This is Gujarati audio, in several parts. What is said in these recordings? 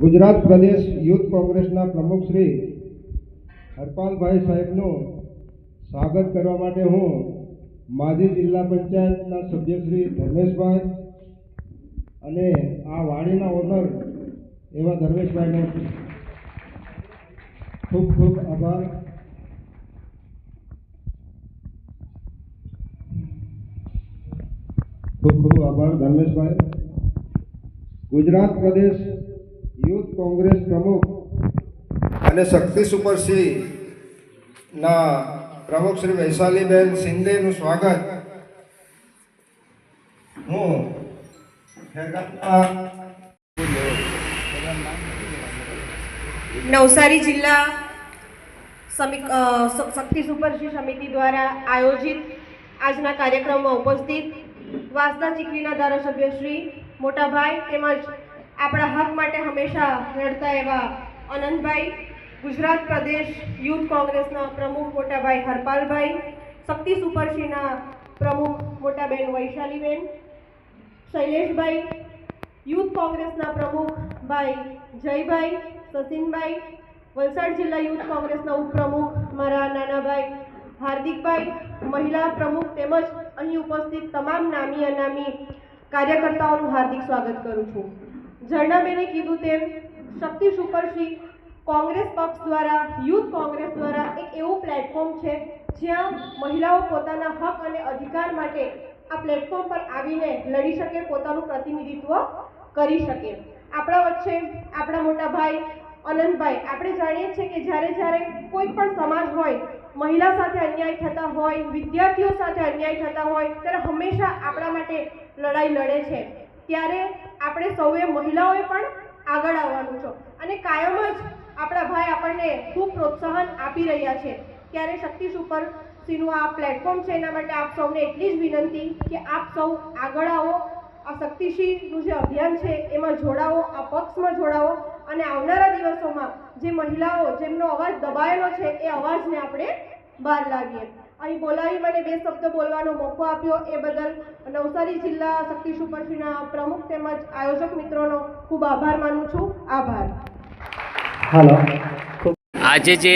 ગુજરાત પ્રદેશ યુથ કોંગ્રેસના પ્રમુખ શ્રી હરપાલભાઈ સાહેબનું સ્વાગત કરવા માટે હું માજી જિલ્લા પંચાયતના સભ્ય શ્રી ધર્મેશભાઈ અને આ વાડીના ઓનર એવા ધર્મેશભાઈનો ખૂબ ખૂબ આભાર. ખૂબ ખૂબ આભાર ધર્મેશભાઈ. ગુજરાત પ્રદેશ યુથ કોંગ્રેસ પ્રમુખ અને શક્તિ સુપરસિંહના પ્રમુખ શ્રી વૈશાલીબેન શિંદેનું સ્વાગત. હું નવસારી જિલ્લા શક્તિ સુપરસિંહ સમિતિ દ્વારા આયોજિત આજના કાર્યક્રમમાં ઉપસ્થિત વાસદા ચીખલીના ધારાસભ્ય શ્રી મોટાભાઈ તેમજ આપણા હક માટે હંમેશા લડતા એવા અનંતભાઈ, ગુજરાત પ્રદેશ યુથ કોંગ્રેસના પ્રમુખ મોટાભાઈ હરપાલભાઈ, શક્તિ સુપરસીના પ્રમુખ મોટાબેન વૈશાલીબેન, શૈલેષભાઈ, યુથ કોંગ્રેસના પ્રમુખ ભાઈ જયભાઈ સચિનભાઈ વલસાડ જિલ્લા યુથ કોંગ્રેસના ઉપપ્રમુખ મારા નાનાભાઈ હાર્દિકભાઈ, મહિલા પ્રમુખ તેમજ અહીં ઉપસ્થિત તમામ નામી અનામી કાર્યકર્તાઓનું હાર્દિક સ્વાગત કરું છું. ઝરણાબેને કીધું તેમ, શક્તિ સુપરશ્રી કોંગ્રેસ પક્ષ દ્વારા, યુથ કોંગ્રેસ દ્વારા એક એવું પ્લેટફોર્મ છે જ્યાં મહિલાઓ પોતાના હક અને અધિકાર માટે આ પ્લેટફોર્મ પર આવીને લડી શકે, પોતાનું પ્રતિનિધિત્વ કરી શકે. આપણા વચ્ચે આપણા મોટા ભાઈ અનંતભાઈ, આપણે જાણીએ છીએ કે જ્યારે જ્યારે કોઈ પણ સમાજ હોય, મહિલા સાથે અન્યાય થતા હોય, વિદ્યાર્થીઓ સાથે અન્યાય થતા હોય, ત્યારે હંમેશા આપણા માટે લડાઈ લડે છે. ત્યારે આપણે સૌએ મહિલાઓએ પણ આગળ આવવાનું છે. અને કાયમ જ આપણા ભાઈ આપણને ખૂબ પ્રોત્સાહન આપી રહ્યા છે. ત્યારે શક્તિ સુપર સીનું આ પ્લેટફોર્મ છે, એના માટે આપ સૌને એટલી જ વિનંતી કે આપ સૌ આગળ આવો. આ શક્તિશીલનું જે અભિયાન છે, એમાં જોડાવો, આ પક્ષમાં જોડાવો. અને આવનારા દિવસોમાં જે મહિલાઓ જેમનો અવાજ દબાયેલો છે, એ અવાજને આપણે બહાર લાવીએ. અહીં બોલાવી મને બે શબ્દ બોલવાનો મોકો આપ્યો. એ બદલ નવસારી જિલ્લા શક્તિ સુપરશ્રીના પ્રમુખ તેમજ આયોજક મિત્રોનો ખૂબ આભાર માનું છું. આભાર. હાલો. આજે જે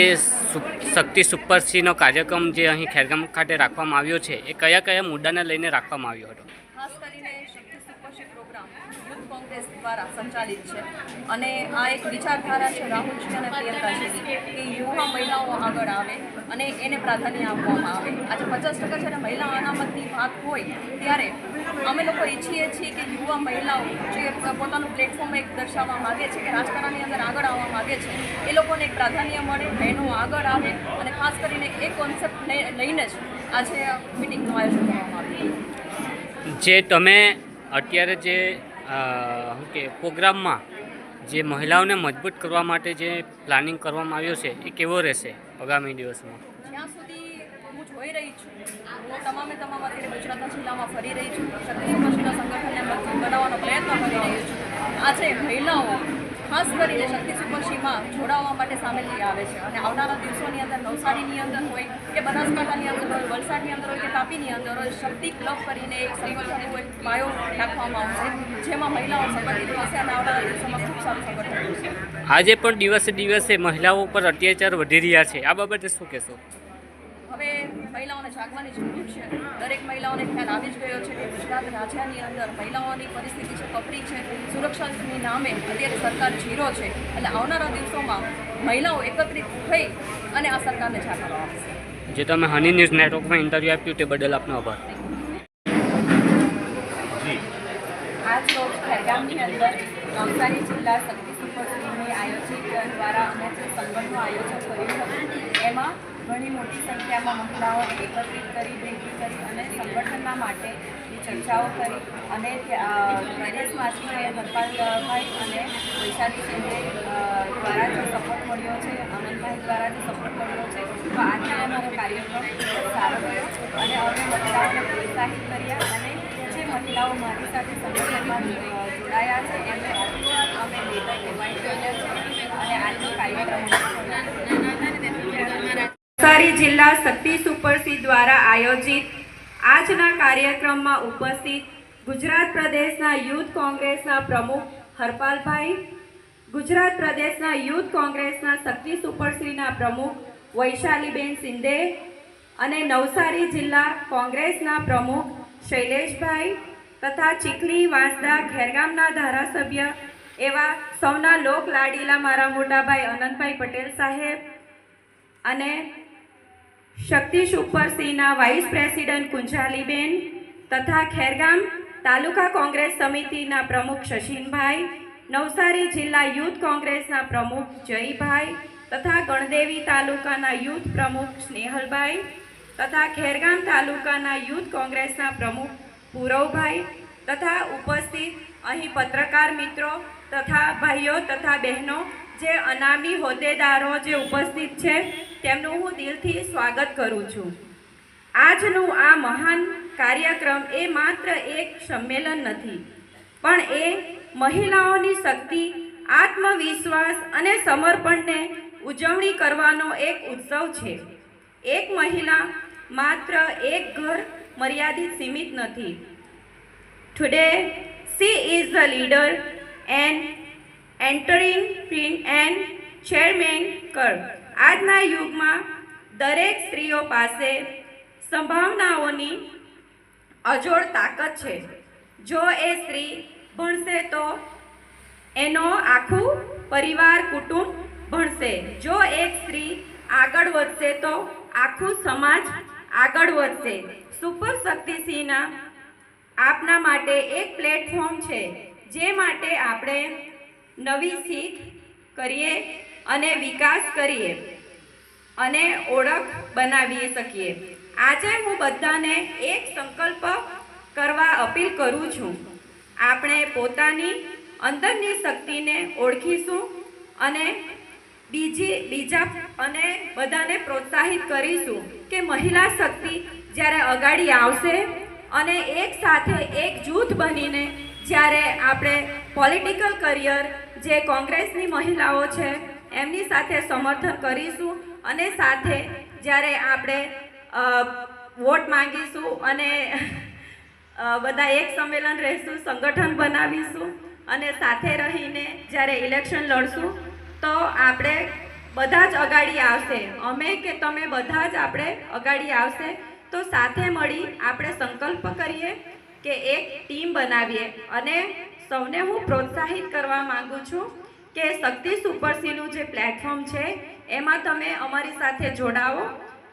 શક્તિ સુપરસીનો કાર્યક્રમ જે અહીં ખેરગામ ખાતે રાખવામાં આવ્યો છે એ કયા કયા મુદ્દાને લઈને રાખવામાં આવ્યો હતો? ખાસ કરીને શક્તિ સુપરશી પ્રોગ્રામ યુથ કોંગ્રેસ દ્વારા સંચાલિત છે. અને આ એક વિચારધારા છે રાહુલજી અને પ્રિયંકાજીની કે યુવા મહિલાઓ આગળ આવે અને એને પ્રાધાન્ય આપવામાં આવે. આજે પચાસ ટકા જ્યારે મહિલા અનામતની વાત હોય ત્યારે અમે લોકો ઈચ્છીએ છીએ કે યુવા મહિલાઓ જે પોતાનું પ્લેટફોર્મ એક દર્શાવવા માગે છે કે રાજકારણની અંદર આગળ આવવા માગે છે, એ લોકોને એક પ્રાધાન્ય મળે બહેનો આગળ આવે અને ખાસ કરીને એ કોન્સેપ્ટ લઈને જ આજે મિટિંગનું આયોજન કરવામાં આવ્યું. જે તમે અત્યારે જે શું કે પ્રોગ્રામમાં જે મહિલાઓને મજબૂત કરવા માટે જે પ્લાનિંગ કરવામાં આવ્યો છે, એ કેવો રહેશે આગામી દિવસમાં? જોઈ રહી છું તમામે તમામ ફરી રહી છું બનાવવાનો પ્રયત્ન કરી રહી છું. આજે મહિલાઓ ખાસ કરીને શક્તિ સુપરશીમાં જોડાવા માટે સામેલ થઈ આવે છે. અને આવનારા દિવસોની અંદર નવસારીની અંદર હોય કે બનાસકાંઠાની અંદર હોય, વલસાડની અંદર હોય કે તાપીની અંદર હોય, શક્તિ ક્લબ કરીને એક સંગઠન એક પાયો નાખવામાં આવશે, જેમાં મહિલાઓ સંગઠિત હશે અને આવનારા દિવસોમાં ખૂબ સારું સંગઠન આજે પણ દિવસે દિવસે મહિલાઓ પર અત્યાચાર વધી રહ્યા છે. આ બાબતે શું કહેશો? હવે મહિલાઓને જાગવાની જરૂર છે. દરેક મહિલાઓને ખ્યાલ આવી જ ગયો છે કે ગુજરાત રાજ્યની અંદર મહિલાઓની પરિસ્થિતિ છે કપરી છે. સુરક્ષાની નામે અત્યારે સરકાર ઝીરો છે. એટલે આવનારા દિવસોમાં મહિલાઓ એકત્રિત થઈ અને આ સરકારને જાગવા આવશે જે તમે હની ન્યૂઝ નેટવર્કમાં ઇન્ટરવ્યૂ આપ્યું તે બદલ આપનો આભાર. આજ રોજ ખેરગામની અંદર નવસારી જિલ્લા શક્તિ સુપરસ્ટીમની આયોજિત દ્વારા અમે જે સંગઠનનું આયોજન કર્યું હતું. મોટી સંખ્યામાં મહિલાઓ એકત્રિત કરી ભેગી કરી અને સંગઠનના માટેની ચર્ચાઓ કરી અને ત્યાં, અ, પ્રદેશમાંથી હરપાલભાઈ અને વૈશાલી શિંદે દ્વારા જે સપોર્ટ મળ્યો છે અનંતભાઈ દ્વારા જે સપોર્ટ મળ્યો છે તો આજે અમારો કાર્યક્રમ સારો રહ્યો અને અમે મહિલાઓને પ્રોત્સાહિત કર્યા અને જે મહિલાઓ મારી સાથે સંગઠનમાં જોડાયા છે એમને અમે લેટર કહેવાય અને આજનો કાર્યક્રમ નવસારી જિલ્લા શક્તિ સુપરસી દ્વારા આયોજિત આજના કાર્યક્રમમાં ઉપસ્થિત ગુજરાત પ્રદેશના યુથ કોંગ્રેસના પ્રમુખ હરપાલભાઈ, ગુજરાત પ્રદેશના યુથ કોંગ્રેસના શક્તિ સુપરશ્રીના પ્રમુખ વૈશાલીબેન શિંદે અને નવસારી જિલ્લા કોંગ્રેસના પ્રમુખ શૈલેષભાઈ તથા ચીખલી, વાંસદા, ખેરગામના ધારાસભ્ય એવા સૌના લોક લાડીલા મારા મોટાભાઈ અનંતભાઈ પટેલ સાહેબ અને શક્તિ સુપરસિંહના વાઇસ પ્રેસિડેન્ટ કુંજાલીબેન તથા ખેરગામ તાલુકા કોંગ્રેસ સમિતિના પ્રમુખ શશીનભાઈ, નવસારી જિલ્લા યુથ કોંગ્રેસના પ્રમુખ જયભાઈ તથા ગણદેવી તાલુકાના યુથ પ્રમુખ સ્નેહલભાઈ તથા ખેરગામ તાલુકાના યુથ કોંગ્રેસના પ્રમુખ પૂરવભાઈ તથા ઉપસ્થિત અહીં પત્રકાર મિત્રો તથા ભાઈઓ તથા બહેનો, જે અનામી હોદ્દેદારો જે ઉપસ્થિત છે તેમનું હું દિલથી સ્વાગત કરું છું. આજનું આ મહાન કાર્યક્રમ એ માત્ર એક સંમેલન નથી, પણ એ મહિલાઓની શક્તિ, આત્મવિશ્વાસ અને સમર્પણને ઉજવણી કરવાનો એક ઉત્સવ છે. એક મહિલા માત્ર એક ઘર મર્યાદિત સીમિત નથી. Today she is the leader and entering print and chairman કર આજના યુગમાં દરેક સ્ત્રીઓ પાસે સંભાવનાઓની અજોડ તાકાત છે. જો એ સ્ત્રી ભણશે તો એનો આખું પરિવાર કુટુંબ ભણશે. જો એક સ્ત્રી આગળ વધશે તો આખું સમાજ આગળ વધશે. સુપર શક્તિસિંહના આપના માટે એક પ્લેટફોર્મ છે, જે માટે આપણે નવી શીખ કરીએ અને વિકાસ કરીએ. અને ઓળખ બનાવી શકીએ. આજે હું બધાને એક સંકલ્પ કરવા અપીલ કરું છું. આપણે પોતાની અંદરની શક્તિને ઓળખીશું અને બીજી, બીજા અને બધાને પ્રોત્સાહિત કરીશું કે મહિલા શક્તિ જ્યારે અગાડી આવશે અને એક સાથે એક જૂથ બનીને જ્યારે આપણે પોલિટિકલ કરિયર જે કોંગ્રેસની મહિલાઓ છે એમની સાથે સમર્થન કરીશું અને સાથે જ્યારે આપણે વોટ માંગીશું અને બધા એક સંમેલન રહેશું, સંગઠન બનાવીશું અને સાથે રહીને જ્યારે ઇલેક્શન લડશું, તો આપણે બધા જ અગાડી આવશે. અમે કે તમે બધા જ આપણે અગાડી આવશે. તો સાથે મળી આપણે સંકલ્પ કરીએ કે એક ટીમ બનાવીએ. અને સૌને હું પ્રોત્સાહિત કરવા માગું છું કે શક્તિ સુપરસીનું જે પ્લેટફોર્મ છે એમાં તમે અમારી સાથે જોડાવો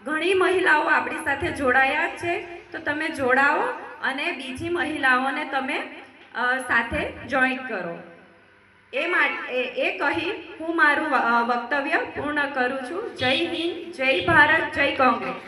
ઘણી મહિલાઓ આપણી સાથે જોડાયા છે. તો તમે જોડાઓ અને બીજી મહિલાઓને તમે સાથે જોઈન્ટ કરો. એ માટે, એ કહી હું મારું વક્તવ્ય પૂર્ણ કરું છું. જય હિન્દ, જય ભારત, જય કોંગ્રેસ.